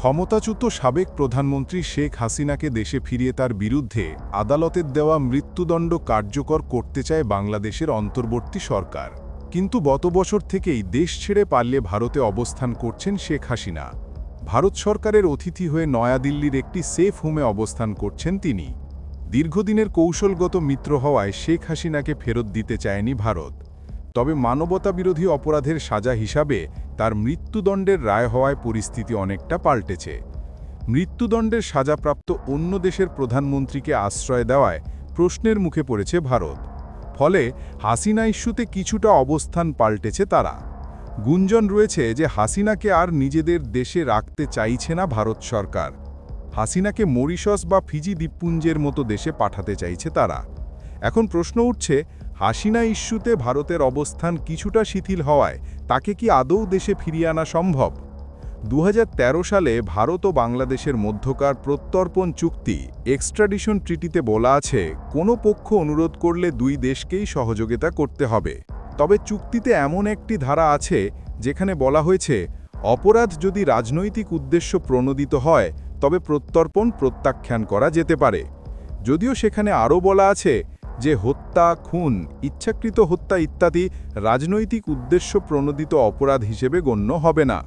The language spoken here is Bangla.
ক্ষমতাচ্যুত সাবেক প্রধানমন্ত্রী শেখ হাসিনাকে দেশে ফিরিয়ে তার বিরুদ্ধে আদালতের দেওয়া মৃত্যুদণ্ড কার্যকর করতে চায় বাংলাদেশের অন্তর্বর্তী সরকার। কিন্তু গত বছর থেকেই দেশ ছেড়ে পারলে ভারতে অবস্থান করছেন শেখ হাসিনা। ভারত সরকারের অতিথি হয়ে নয়াদিল্লির একটি সেফ হোমে অবস্থান করছেন তিনি। দীর্ঘদিনের কৌশলগত মিত্র হওয়ায় শেখ হাসিনাকে ফেরত দিতে চায়নি ভারত। তবে মানবতাবিরোধী অপরাধের সাজা হিসাবে তার মৃত্যুদণ্ডের রায় হওয়ায় পরিস্থিতি অনেকটা পাল্টেছে। মৃত্যুদণ্ডের সাজাপ্রাপ্ত অন্য দেশের প্রধানমন্ত্রীকে আশ্রয় দেওয়ায় প্রশ্নের মুখে পড়েছে ভারত। ফলে হাসিনা ইস্যুতে কিছুটা অবস্থান পাল্টেছে তারা। গুঞ্জন রয়েছে যে হাসিনাকে আর নিজেদের দেশে রাখতে চাইছে না ভারত সরকার। হাসিনাকে মরিশস বা ফিজি দ্বীপপুঞ্জের মতো দেশে পাঠাতে চাইছে তারা। এখন প্রশ্ন উঠছে হাসিনা ইস্যুতে ভারতের অবস্থান কিছুটা শিথিল হওয়ায় তাকে কি আদৌ দেশে ফিরিয়ে আনা সম্ভব? দু হাজার তেরো সালে ভারত ও বাংলাদেশের মধ্যকার প্রত্যর্পণ চুক্তি এক্সট্রাডিশন ট্রিটিতে বলা আছে, কোনো পক্ষ অনুরোধ করলে দুই দেশকেই সহযোগিতা করতে হবে। তবে চুক্তিতে এমন একটি ধারা আছে, যেখানে বলা হয়েছে, অপরাধ যদি রাজনৈতিক উদ্দেশ্য প্রণোদিত হয়, তবে প্রত্যর্পণ প্রত্যাখ্যান করা যেতে পারে। যদিও সেখানে আরও বলা আছে যে হত্যা খুন ইচ্ছাকৃত হত্যা ইত্যাদি রাজনৈতিক উদ্দেশ্য প্রণোদিত অপরাধ হিসেবে গণ্য হবে না।